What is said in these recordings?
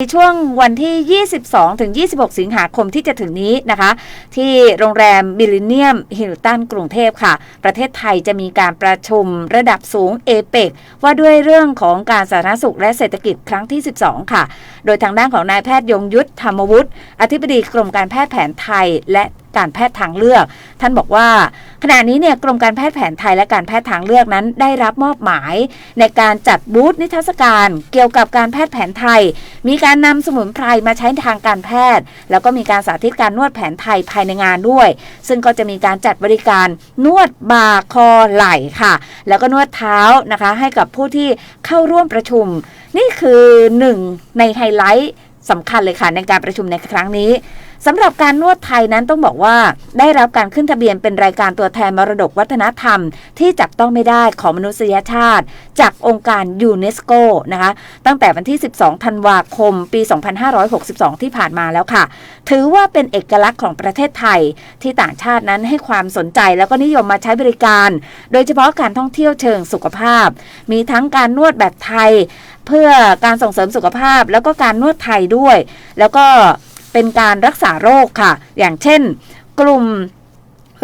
ในช่วงวันที่ 22 ถึง 26 สิงหาคมที่จะถึงนี้นะคะ ที่โรงแรมบิลเนียมฮิลตันกรุงเทพค่ะ ประเทศไทยจะมีการประชุมระดับสูงเอเปกว่าด้วยเรื่องของการสาธารณสุขและเศรษฐกิจครั้งที่ 12 ค่ะ โดยทางด้านของนายแพทย์ยงยุทธธรรมวุฒิอธิบดีกรมการแพทย์แผนไทยและ การแพทย์ทางเลือก ท่านบอกว่า ขณะนี้เนี่ยกรมการแพทย์แผนไทยและการแพทย์ทางเลือกนั้นได้รับมอบหมาย ในการจัดบูธนิทรรศการ เกี่ยวกับการแพทย์แผนไทย มีการนำสมุนไพรมาใช้ทางการแพทย์ แล้วก็มีการสาธิตการนวดแผนไทยภายในงานด้วย ซึ่งก็จะมีการจัดบริการนวดบ่าคอไหล่ค่ะ แล้วก็นวดเท้านะคะให้กับผู้ที่เข้าร่วมประชุม นี่คือหนึ่งในไฮไลท์สำคัญเลยค่ะในการประชุมในครั้งนี้ สำหรับการนวดไทยนั้นต้องบอกว่า ได้รับการขึ้นทะเบียนเป็นรายการตัวแทนมรดกวัฒนธรรม ที่จับต้องไม่ได้ของมนุษยชาติ จากองค์การยูเนสโกนะคะตั้งแต่วันที่ 12 ธันวาคม ปี 2562 ที่ผ่านมาแล้วค่ะ ถือว่าเป็นเอกลักษณ์ของประเทศไทย ที่ต่างชาตินั้นให้ความสนใจแล้วก็นิยมมาใช้บริการ โดยเฉพาะการท่องเที่ยวเชิงสุขภาพ มีทั้งการนวดแบบไทย เพื่อการส่งเสริมสุขภาพ แล้วก็การนวดไทยด้วย แล้วก็ เป็นการรักษาโรคค่ะ อย่างเช่น กลุ่ม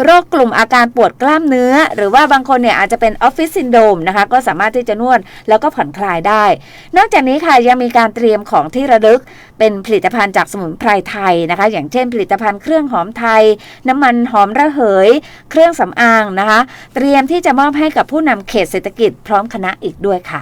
โรคกลุ่มอาการปวดกล้ามเนื้อ หรือว่าบางคนเนี่ยอาจจะเป็นออฟฟิศซินโดมนะคะ ก็สามารถที่จะนวดแล้วก็ผ่อนคลายได้ นอกจากนี้ค่ะยังมีการเตรียมของที่ระลึก เป็นผลิตภัณฑ์จากสมุนไพรไทยนะคะ อย่างเช่น ผลิตภัณฑ์เครื่องหอมไทย น้ำมันหอมระเหย เครื่องสำอางนะคะ เตรียมที่จะมอบให้กับผู้นำเขตเศรษฐกิจพร้อมคณะอีกด้วยค่ะ